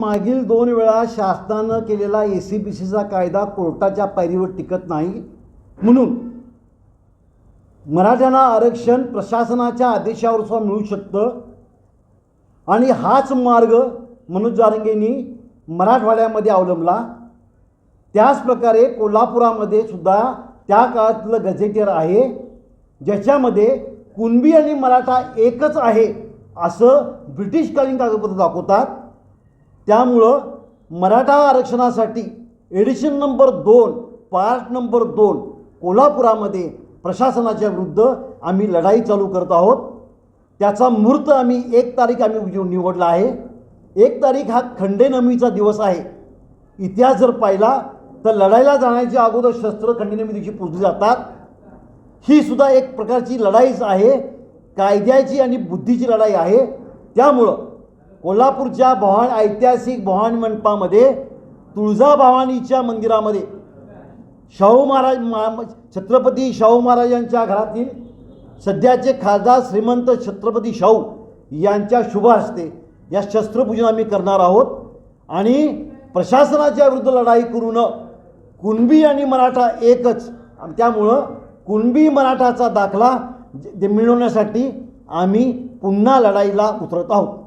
मागील दोन वेळा शासनानं केलेला ए सी बी सीचा कायदा कोर्टाच्या पायरीवर टिकत नाही. म्हणून मराठ्यांना आरक्षण प्रशासनाच्या आदेशावर सुद्धा मिळू शकतं. आणि हाच मार्ग मनोज जारंगेंनी मराठवाड्यामध्ये अवलंबला. त्याच प्रकारे कोल्हापुरामध्ये सुद्धा त्या काळातलं गजेटियर आहे ज्याच्यामध्ये कुणबी आणि मराठा एकच आहे असं ब्रिटिशकालीन कागदपत्र दाखवतात. त्यामुळं मराठा आरक्षणासाठी एडिशन नंबर दोन पार्ट नंबर दोन कोल्हापुरामध्ये प्रशासनाच्या विरुद्ध आम्ही लढाई चालू करत आहोत. त्याचा मुहूर्त आम्ही एक तारीख आम्ही निवडला आहे. एक तारीख हा खंडेनमीचा दिवस आहे. इतिहास जर पाहिला तर लढाईला जाण्याच्या अगोदर शस्त्र खंडेनमी दिवशी पूजली जातात. ही सुद्धा एक प्रकारची लढाईच आहे. कायद्याची आणि बुद्धीची लढाई आहे. त्यामुळं कोल्हापूरच्या भवान ऐतिहासिक भवान मंडपामध्ये तुळजाभवानीच्या मंदिरामध्ये. शाहू महाराज मा छत्रपती शाहू महाराजांच्या घरातील सध्याचे खासदार श्रीमंत छत्रपती शाहू यांच्या शुभ हस्ते या शस्त्रपूजन आम्ही करणार आहोत. आणि प्रशासनाच्या विरुद्ध लढाई करू न कुणबी आणि मराठा एकच. आणि त्यामुळं कुणबी मराठाचा दाखला जे मिळवण्यासाठी आम्ही पुन्हा लढाईला उतरत आहोत.